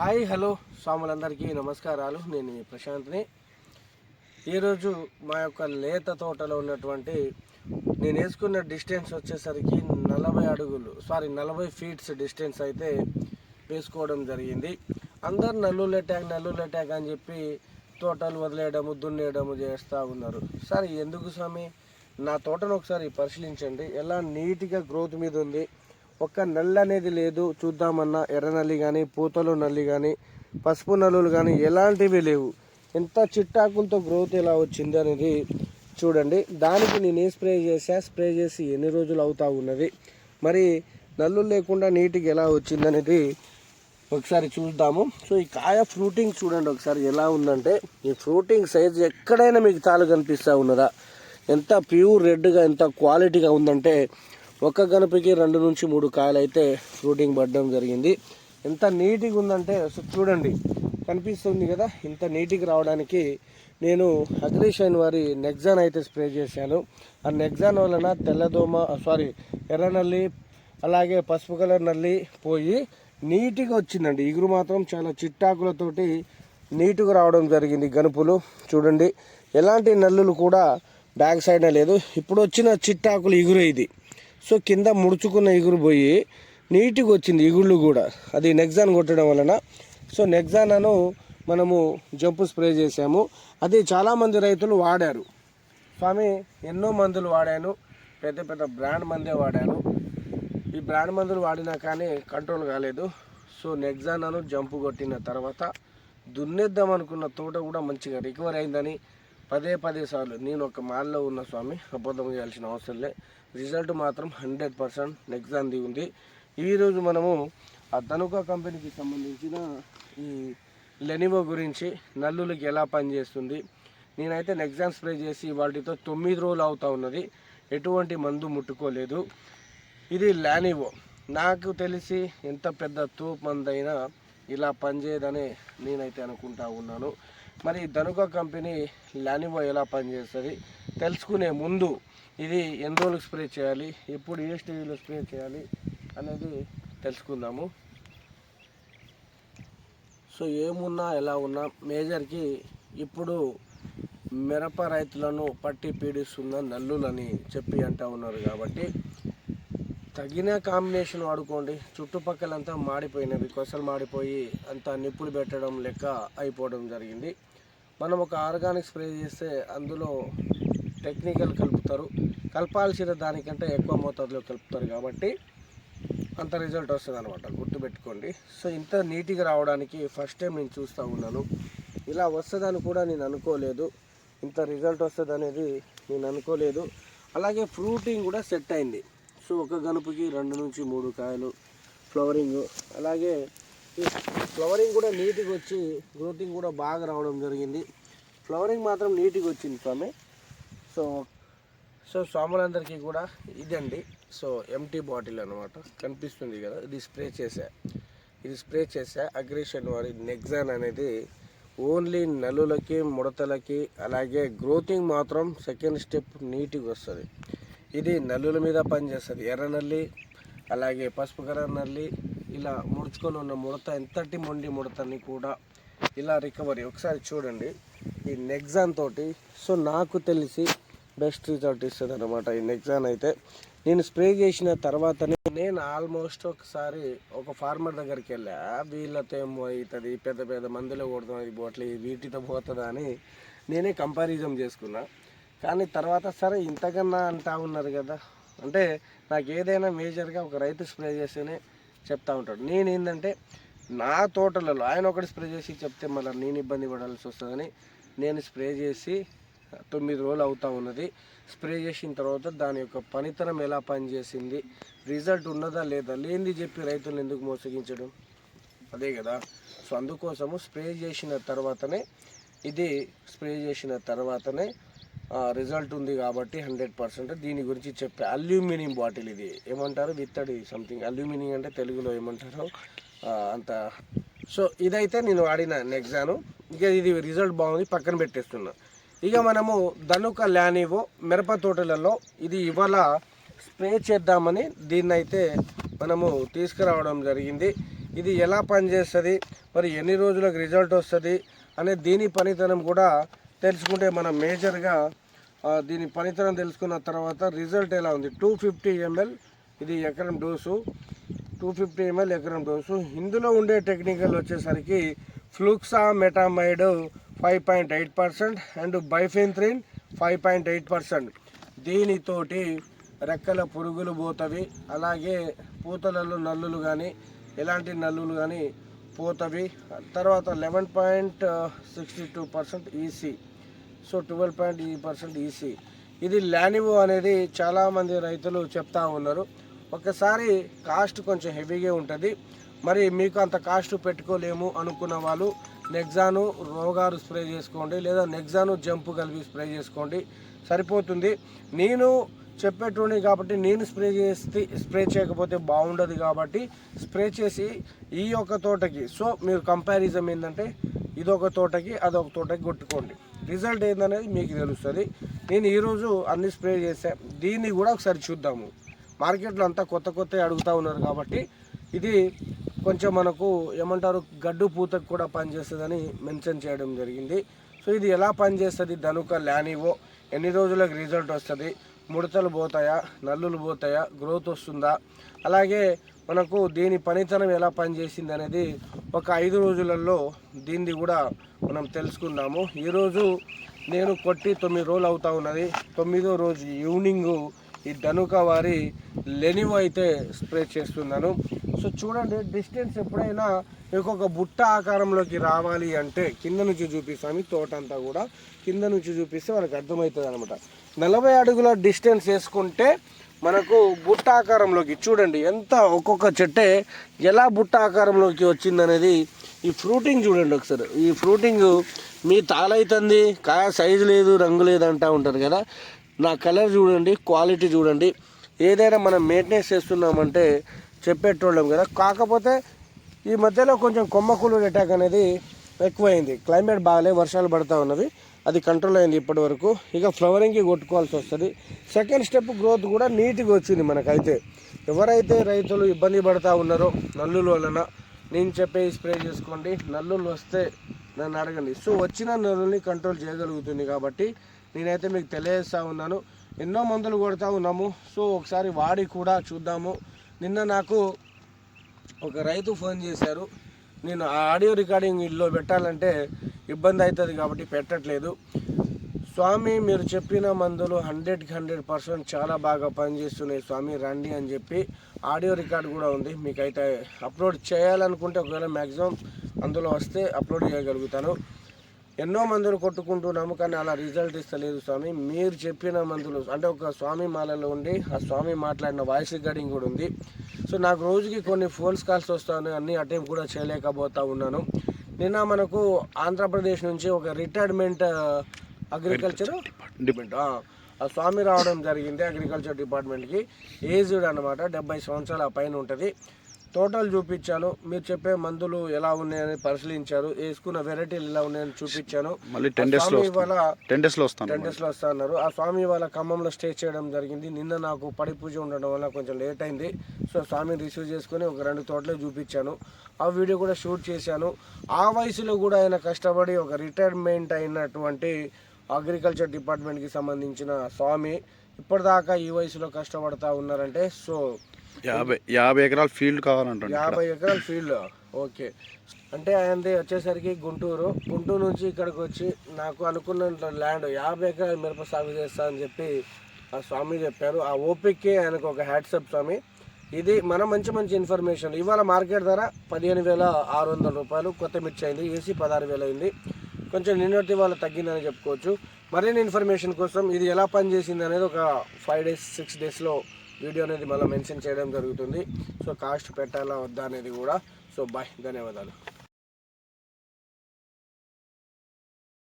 Hi hello స్వాములందరికీ నమస్కారాలు. నేను ప్రశాంత్ని. ఈరోజు మా యొక్క లేత తోటలో ఉన్నటువంటి నేను వేసుకున్న డిస్టెన్స్ వచ్చేసరికి నలభై అడుగులు సారీ నలభై ఫీట్స్ డిస్టెన్స్ అయితే వేసుకోవడం జరిగింది. అందరు నల్లులు అటాక్ నల్లులు అటాక్ అని చెప్పి తోటలు వదిలేయడము దున్నేయడము చేస్తూ ఉన్నారు. సరే ఎందుకు స్వామి? నా తోటను ఒకసారి పరిశీలించండి. ఎలా నీట్గా గ్రోత్ మీద ఉంది? ఒక్క నల్లి అనేది లేదు. చూద్దామన్నా ఎర్ర నల్లి కానీ పూతలు నల్లి కానీ పసుపు నల్లులు కానీ ఎలాంటివి లేవు. ఎంత చిట్టాకులతో గ్రోత్ ఎలా వచ్చింది అనేది చూడండి. దానికి నేను స్ప్రే చేసా స్ప్రే చేసి ఎన్ని రోజులు అవుతా ఉన్నది? మరి నల్లులు లేకుండా నీట్గా ఎలా వచ్చింది అనేది ఒకసారి చూద్దాము. సో ఈ కాయ ఫ్రూటింగ్ చూడండి ఒకసారి ఎలా ఉందంటే ఈ ఫ్రూటింగ్ సైజ్ ఎక్కడైనా మీకు తాలు కనిపిస్తూ ఉన్నదా? ఎంత ప్యూర్ రెడ్గా ఎంత క్వాలిటీగా ఉందంటే ఒక గణపకి రెండు నుంచి మూడు కాయలు అయితే ఫ్రూటింగ్ పడడం జరిగింది. ఎంత నీట్గా ఉందంటే చూడండి కనిపిస్తుంది కదా ఇంత నీట్గా రావడానికి నేను అగ్రిషైన్ వారి నెక్జాన్ అయితే స్ప్రే చేశాను. ఆ నెక్జాన్ వలన తెల్లదోమ సారీ ఎర్ర నల్లి అలాగే పసుపు కలర్ నల్లి పోయి నీట్గా వచ్చిందండి. ఇగురు మాత్రం చాలా చిట్టాకులతోటి నీట్గా రావడం జరిగింది గనుపులు చూడండి ఎలాంటి నల్లులు కూడా బ్యాక్ సైడ్ లేదు. ఇప్పుడు వచ్చిన చిట్టాకులు ఇగురు ఇది. సో కింద ముడుచుకున్న ఇగురు పోయి నీట్గా వచ్చింది ఇగుళ్ళు కూడా. అది నెక్జాన్ కొట్టడం వలన. సో నెగ్జానను మనము జంపు స్ప్రే చేసాము అది చాలామంది రైతులు వాడారు. స్వామి ఎన్నో మందులు వాడాను. పెద్ద పెద్ద బ్రాండ్ మందే వాడాను. ఈ బ్రాండ్ మందులు వాడినా కానీ కంట్రోల్ కాలేదు. సో నెక్జానాను జంపు కొట్టిన తర్వాత దున్నేద్దాం అనుకున్న తోట కూడా మంచిగా రికవర్ అయిందని పదే పదే సార్లు నేను ఒక మాల్లో ఉన్న స్వామి అబద్ధం చేయాల్సిన అవసరం లే. రిజల్ట్ మాత్రం హండ్రెడ్ పర్సెంట్ నెక్జాన్ది ఉంది. ఈరోజు మనము ఆ ధనుక కంపెనీకి సంబంధించిన ఈ లెనివో గురించి నల్లులకి ఎలా పనిచేస్తుంది నేనైతే నెగ్జామ్ స్ప్రే చేసి వాటితో తొమ్మిది రోజులు అవుతా ఉన్నది. ఎటువంటి మందు ముట్టుకోలేదు. ఇది లానివో. నాకు తెలిసి ఎంత పెద్ద తూపు మందైనా ఇలా పనిచేయదని నేనైతే అనుకుంటా ఉన్నాను. మరి ధనుక కంపెనీ లానివో ఎలా పనిచేస్తుంది తెలుసుకునే ముందు ఇది ఎన్ని రోజులకు స్ప్రే చేయాలి? ఎప్పుడు ఏ స్టేజ్లో స్ప్రే చేయాలి అనేది తెలుసుకుందాము. సో ఏమున్నా ఎలా ఉన్నా మేజర్కి ఇప్పుడు మిరప రైతులను పట్టి పీడిస్తున్న నల్లులని చెప్పి అంటా ఉన్నారు కాబట్టి తగిన కాంబినేషన్ వాడుకోండి. చుట్టుపక్కలంతా మాడిపోయినవి కొసలు మాడిపోయి అంతా నిప్పులు పెట్టడం లెక్క అయిపోవడం జరిగింది. మనం ఒక ఆర్గానిక్ స్ప్రే చేస్తే అందులో టెక్నికల్ కలుపుతారు. కలపాల్సిన దానికంటే ఎక్కువ మోతాదులో కలుపుతారు కాబట్టి అంత రిజల్ట్ వస్తుంది అనమాట గుర్తుపెట్టుకోండి. సో ఇంత నీట్గా రావడానికి ఫస్ట్ టైం నేను చూస్తూ ఉన్నాను. ఇలా వస్తుందని కూడా నేను అనుకోలేదు. ఇంత రిజల్ట్ వస్తుంది అనేది నేను అనుకోలేదు. అలాగే ఫ్రూటింగ్ కూడా సెట్ అయింది. సో ఒక గనుపుకి రెండు నుంచి మూడు కాయలు ఫ్లవరింగ్ అలాగే ఫ్లవరింగ్ కూడా నీట్గా వచ్చి గ్రోతింగ్ కూడా బాగా రావడం జరిగింది. ఫ్లవరింగ్ మాత్రం నీట్గా వచ్చింది స్వామి. సో సో స్వాములందరికీ కూడా ఇదండి. సో ఎంటీ బాటిల్ అనమాట కనిపిస్తుంది కదా ఇది స్ప్రే చేసా ఇది స్ప్రే చేసా అగ్రేషన్ వారి నెక్జాన్ అనేది ఓన్లీ నలులకి ముడతలకి అలాగే గ్రోతింగ్ మాత్రం సెకండ్ స్టెప్ నీట్గా వస్తుంది. ఇది నల్లుల మీద పనిచేస్తుంది. ఎర్ర నల్లి అలాగే పసుపు కలర్ నల్లి ఇలా ముడుచుకొని ఉన్న ముడత ఎంతటి మొండి ముడతని కూడా ఇలా రికవరీ ఒకసారి చూడండి. ఈ నెక్జాన్ తోటి సో నాకు తెలిసి బెస్ట్ రిజల్ట్ ఇస్తుంది అనమాట ఈ నెగ్జాన్ అయితే. నేను స్ప్రే చేసిన తర్వాతనే నేను ఆల్మోస్ట్ ఒకసారి ఒక ఫార్మర్ దగ్గరికి వెళ్ళా. వీళ్ళతో ఏమో అవుతుంది పెద్ద పెద్ద మందులు కొడతాం ఇది పోట్లే వీటితో పోతుందా అని నేనే కంపారిజన్ చేసుకున్నా. కానీ తర్వాత సరే ఇంతకన్నా అంటా ఉన్నారు కదా. అంటే నాకు ఏదైనా మేజర్గా ఒక రైతు స్ప్రే చేస్తేనే చెప్తా ఉంటాడు. నేను ఏంటంటే నా తోటలలో ఆయన ఒకటి స్ప్రే చేసి చెప్తే మళ్ళీ నేను ఇబ్బంది పడాల్సి వస్తుందని నేను స్ప్రే చేసి తొమ్మిది రోజులు అవుతా ఉన్నది. స్ప్రే చేసిన తర్వాత దాని యొక్క పనితనం ఎలా పనిచేసింది రిజల్ట్ ఉన్నదా లేదా లేనిది చెప్పి రైతులను ఎందుకు మోసగించడం? అదే కదా. సో అందుకోసము స్ప్రే చేసిన తర్వాతనే ఇది స్ప్రే చేసిన తర్వాతనే రిజల్ట్ ఉంది కాబట్టి హండ్రెడ్ పర్సెంట్ దీని గురించి చెప్పే అల్యూమినియం బాటిల్ ఇది. ఏమంటారు? విత్తడి సంథింగ్ అల్యూమినియం అంటే తెలుగులో ఏమంటారు? అంత. సో ఇదైతే నేను వాడిన నెగ్జాను ఇక ఇది రిజల్ట్ బాగుంది పక్కన పెట్టేస్తున్నా. ఇక మనము ధనుక ల్యానివో మిరప తోటలలో ఇది ఇవాళ స్ప్రే చేద్దామని దీన్ని అయితే మనము తీసుకురావడం జరిగింది. ఇది ఎలా పనిచేస్తుంది? మరి ఎన్ని రోజులకు రిజల్ట్ వస్తుంది? అనే దీని పనితనం కూడా తెలుసుకుంటే మనం మేజర్గా దీని పనితనం తెలుసుకున్న తర్వాత రిజల్ట్ ఎలా ఉంది? టూ ఫిఫ్టీ ఎంఎల్ ఇది ఎకరం డోసు. టూ ఫిఫ్టీ ఎంఎల్ ఎకరం డోసు. ఇందులో ఉండే టెక్నికల్ వచ్చేసరికి fluxametamide five point eight percent and bifenthrin five point eight percent. దీనితోటి రెక్కల పురుగులు పోతవి. అలాగే పూతలలో నల్లులు కానీ ఎలాంటి నల్లులు కానీ పోతవి. తర్వాత eleven point sixty two percent EC. So twelve point ఈ పర్సెంట్ ఈసీ. ఇది ల్యానివో అనేది చాలామంది రైతులు చెప్తా ఉన్నారు. ఒకసారి కాస్ట్ కొంచెం హెవీగా ఉంటుంది. మరి మీకు అంత కాస్ట్ పెట్టుకోలేము అనుకున్న వాళ్ళు నెగ్జాను రోగారు స్ప్రే చేసుకోండి లేదా నెగ్జాను జంపు కలిపి స్ప్రే చేసుకోండి. సరిపోతుంది. నేను చెప్పేటోని కాబట్టి నేను స్ప్రే చేస్తే స్ప్రే చేయకపోతే బాగుండదు కాబట్టి స్ప్రే చేసి ఈ యొక్క తోటకి. సో మీరు కంపారిజం ఏంటంటే ఇదొక తోటకి అదొక తోటకి కొట్టుకోండి. రిజల్ట్ ఏందనేది మీకు తెలుస్తుంది. నేను ఈరోజు అన్ని స్ప్రే చేసా. దీన్ని కూడా ఒకసారి చూద్దాము. మార్కెట్లో అంతా కొత్త కొత్త అడుగుతూ ఉన్నారు కాబట్టి ఇది కొంచెం మనకు ఏమంటారు గడ్డు పూతకు కూడా పనిచేస్తుందని మెన్షన్ చేయడం జరిగింది. సో ఇది ఎలా పనిచేస్తుంది ధనుక ల్యానివో ఎన్ని రోజులకు రిజల్ట్ వస్తుంది ముడతలు పోతాయా నల్లులు పోతాయా గ్రోత్ వస్తుందా అలాగే మనకు దీని పనితనం ఎలా పనిచేసింది అనేది ఒక ఐదు రోజులలో దీన్ని కూడా మనం తెలుసుకుందాము. ఈరోజు నేను కొట్టి తొమ్మిది రోజులు అవుతా ఉన్నది. తొమ్మిదో రోజు ఈవినింగ్ ఈ ధనుక వారి లెనివో అయితే స్ప్రే చేస్తున్నాను. సో చూడండి డిస్టెన్స్ ఎప్పుడైనా మీకు ఒక బుట్ట ఆకారంలోకి రావాలి అంటే కింద నుంచి చూపిస్తాను తోట అంతా కూడా. కింద నుంచి చూపిస్తే వాళ్ళకి అర్థమవుతుంది అనమాట నలభై అడుగుల డిస్టెన్స్ వేసుకుంటే మనకు బుట్ట ఆకారంలోకి చూడండి ఎంత ఒక్కొక్క చెట్టే ఎలా బుట్ట ఆకారంలోకి వచ్చిందనేది ఈ ఫ్రూటింగ్ చూడండి ఒకసారి. ఈ ఫ్రూటింగ్ మీ తాళైతుంది కాయ సైజు లేదు రంగు లేదు అంటూ ఉంటారు కదా. నా కలర్ చూడండి క్వాలిటీ చూడండి. ఏదైనా మనం మెయింటెనెన్స్ చేస్తున్నామంటే చెప్పేటోళ్ళం కదా. కాకపోతే ఈ మధ్యలో కొంచెం కొమ్మకూలు అటాక్ అనేది ఎక్కువైంది. క్లైమేట్ బాగాలే వర్షాలు పడతా ఉన్నవి. అది కంట్రోల్ అయింది ఇప్పటి వరకు ఇక ఫ్లవరింగ్కి కొట్టుకోవాల్సి వస్తుంది. సెకండ్ స్టెప్ గ్రోత్ కూడా నీట్గా వచ్చింది మనకైతే. ఎవరైతే రైతులు ఇబ్బంది పడతా ఉన్నారో నల్లుల వలన నేను చెప్పే స్ప్రే చేసుకోండి. నల్లులు వస్తే నన్ను అడగండి. సో వచ్చిన నల్లుల్ని కంట్రోల్ చేయగలుగుతుంది కాబట్టి నేనైతే మీకు తెలియజేస్తా ఉన్నాను. ఎన్నో మందులు కొడతా ఉన్నాము. సో ఒకసారి వాడి కూడా చూద్దాము. నిన్న నాకు ఒక రైతు ఫోన్ చేశారు. నేను ఆ ఆడియో రికార్డింగ్ ఇల్లు పెట్టాలంటే ఇబ్బంది అవుతుంది కాబట్టి పెట్టట్లేదు. స్వామి మీరు చెప్పిన మందులు హండ్రెడ్కి హండ్రెడ్ పర్సెంట్ చాలా బాగా పనిచేస్తున్నాయి స్వామి రండి అని చెప్పి ఆడియో రికార్డ్ కూడా ఉంది. మీకైతే అప్లోడ్ చేయాలనుకుంటే ఒకవేళ మ్యాక్సిమం అందులో వస్తే అప్లోడ్ చేయగలుగుతాను. ఎన్నో మందులు కొట్టుకుంటున్నాము కానీ అలా రిజల్ట్ ఇస్తలేదు స్వామి. మీరు చెప్పిన మందులు అంటే ఒక స్వామి మాలలో ఉండి ఆ స్వామి మాట్లాడిన వాయిస్ రికార్డింగ్ కూడా ఉంది. సో నాకు రోజుకి కొన్ని ఫోన్స్ కాల్స్ వస్తాను అన్ని అటెంప్ట్ కూడా చేయలేకపోతా ఉన్నాను. నిన్న మనకు ఆంధ్రప్రదేశ్ నుంచి ఒక రిటైర్మెంట్ అగ్రికల్చర్ డిపార్ట్మెంట్. ఆ స్వామి రావడం జరిగింది అగ్రికల్చర్ డిపార్ట్మెంట్కి. ఏజ్డ్ అనమాట డెబ్బై సంవత్సరాల పైన ఉంటుంది. టోటల్ చూపించాను. మీరు చెప్పే మందులు ఎలా ఉన్నాయని పరిశీలించారు. వేసుకున్న వెరైటీలు ఎలా ఉన్నాయని చూపించాను. మళ్ళీ టెన్ డేస్లో టెన్ డేస్లో వస్తాను టెన్ డేస్లో వస్తా అన్నారు. ఆ స్వామి వాళ్ళ ఖమ్మంలో స్టే చేయడం జరిగింది. నిన్న నాకు పడి పూజ ఉండడం వల్ల కొంచెం లేట్ అయింది. సో స్వామిని రిసీవ్ చేసుకొని ఒక రెండు తోటలే చూపించాను. ఆ వీడియో కూడా షూట్ చేశాను. ఆ వయసులో కూడా ఆయన కష్టపడి ఒక రిటైర్మెంట్ అయినటువంటి అగ్రికల్చర్ డిపార్ట్మెంట్కి సంబంధించిన స్వామి. ఇప్పటిదాకా ఈ వయసులో కష్టపడతా ఉన్నారంటే సో యాభై యాభై ఎకరాల ఫీల్డ్ కావాలంటాను యాభై ఎకరాల ఫీల్డ్ ఓకే. అంటే ఆయనది వచ్చేసరికి గుంటూరు. గుంటూరు నుంచి ఇక్కడికి వచ్చి నాకు అనుకున్న ల్యాండ్ యాభై ఎకరాలు మిరప సాగు చేస్తా అని చెప్పి ఆ స్వామి చెప్పారు. ఆ ఓపిక్కి ఆయనకు ఒక హ్యాట్సప్ స్వామి. ఇది మన మంచి మంచి ఇన్ఫర్మేషన్ ఇవాళ మార్కెట్ ధర పదిహేను వేల ఆరు వందల రూపాయలు. కొత్త మిర్చి అయింది ఏసీ పదహారు వేలు అయింది. కొంచెం నిన్నటి వాళ్ళ తగ్గిందని చెప్పుకోవచ్చు. మరిన్ని ఇన్ఫర్మేషన్ కోసం ఇది ఎలా పనిచేసింది అనేది ఒక ఫైవ్ డేస్ సిక్స్ డేస్లో వీడియో అనేది మళ్ళీ మెన్షన్ చేయడం జరుగుతుంది. సో కాస్ట్ పెట్టాలా వద్దా అనేది కూడా. సో బాయ్ ధన్యవాదాలు.